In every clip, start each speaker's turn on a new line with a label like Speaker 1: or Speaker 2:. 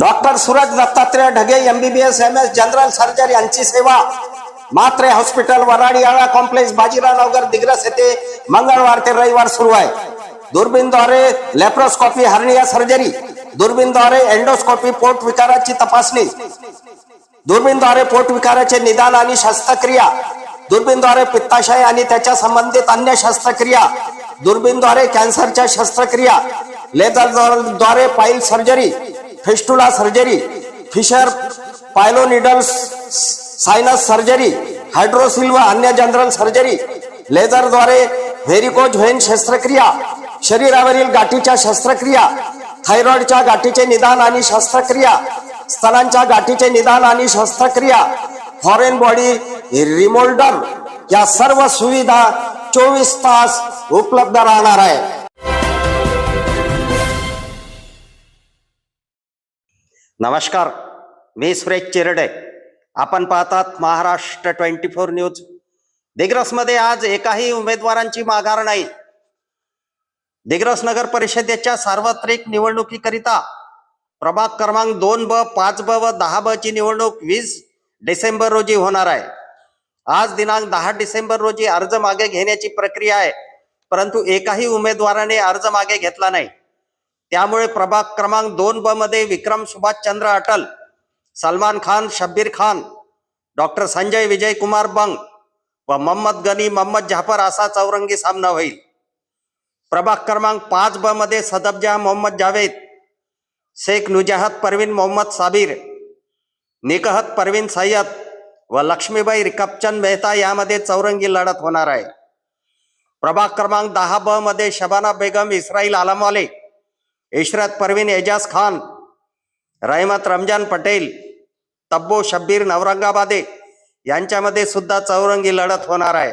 Speaker 1: Doctor Suraj Dattatray Dhage MBBS M S general surgery यांची सेवा. Matre hospital वराडियाळा complex Bajirao Nagar Digras येथे मंगळवार ते रविवार सुरू आहे. दुर्बीनद्वारे लेप्रोस्कॉपी हर्निया सर्जरी. दुर्बीनद्वारे एंडोस्कॉपी पोट विकाराची तपासणी. दुर्बीनद्वारे पोट विकाराचे निदान आणि शस्त्रक्रिया. दुर्बीनद्वारे पित्ताशय आणि त्याच्या संबंधित अन्य शस्त्रक्रिया. दुर्बीनद्वारे कॅन्सरच्या शस्त्रक्रिया. लेझरद्वारे pile surgery. Fistula surgery fissure pilonidals sinus surgery hydrocele व अन्य जनरल सर्जरी लेझरद्वारे व्हेरिकोज व्हेन शस्त्रक्रिया शरीरावरील गाठीच्या शस्त्रक्रिया थायरॉइडच्या गाठीचे निदान आणि शस्त्रक्रिया स्तनांच्या गाठीचे निदान आणि शस्त्रक्रिया फॉरेन बॉडी रिमोल्डर या सर्व सुविधा चोवीस तास उपलब्ध राहणार आहे. नमस्कार मी सुरेश चिरडे. आपण पाहतात महाराष्ट्र ट्वेंटी फोर न्यूज. दिग्रसमध्ये आज एकाही उमेदवारांची माघार नाही. दिग्रस नगर परिषदेच्या सार्वत्रिक निवडणुकीकरिता प्रभाग क्रमांक दोन ब पाच ब व दहा ब ची निवडणूक वीस डिसेंबर रोजी होणार आहे. आज दिनांक दहा डिसेंबर रोजी अर्ज मागे घेण्याची प्रक्रिया आहे परंतु एकाही उमेदवाराने अर्ज मागे घेतला नाही. त्यामुळे प्रभाग क्रमांक दोन ब मध्ये विक्रम सुभाषचंद्र अटल सलमान खान शब्बीर खान डॉक्टर संजय विजय कुमार बंग व मोहम्मद गनी मोहम्मद जाफर असा चौरंगी सामना होईल. प्रभाग क्रमांक पाच ब मध्ये सदबजहा मोहम्मद जावेद शेख नुजाहत परवीन मोहम्मद साबीर निकहत परवीन सय्यद व लक्ष्मीबाई रिकपचंद मेहता यामध्ये चौरंगी लढत होणार आहे. प्रभाग क्रमांक दहा ब मध्ये शबाना बेगम इस्राईल आलमवाले इशरत परवीन एजाज खान रहमत रमजान पटेल तब्बो शब्बीर नवरंगाबादे यांच्यामध्ये सुद्धा चौरंगी लढत होणार आहे.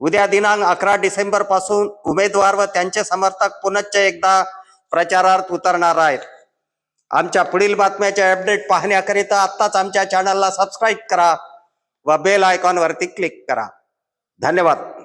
Speaker 1: उद्या दिनांक अकरा डिसेंबरपासून उमेदवार व त्यांचे समर्थक पुनश्च एकदा प्रचारार्थ उतरणार आहेत. आमच्या पुढील बातम्याचे अपडेट पाहण्याकरिता आत्ताच आमच्या चॅनलला सबस्क्राईब करा व बेल आयकॉनवरती क्लिक करा. धन्यवाद.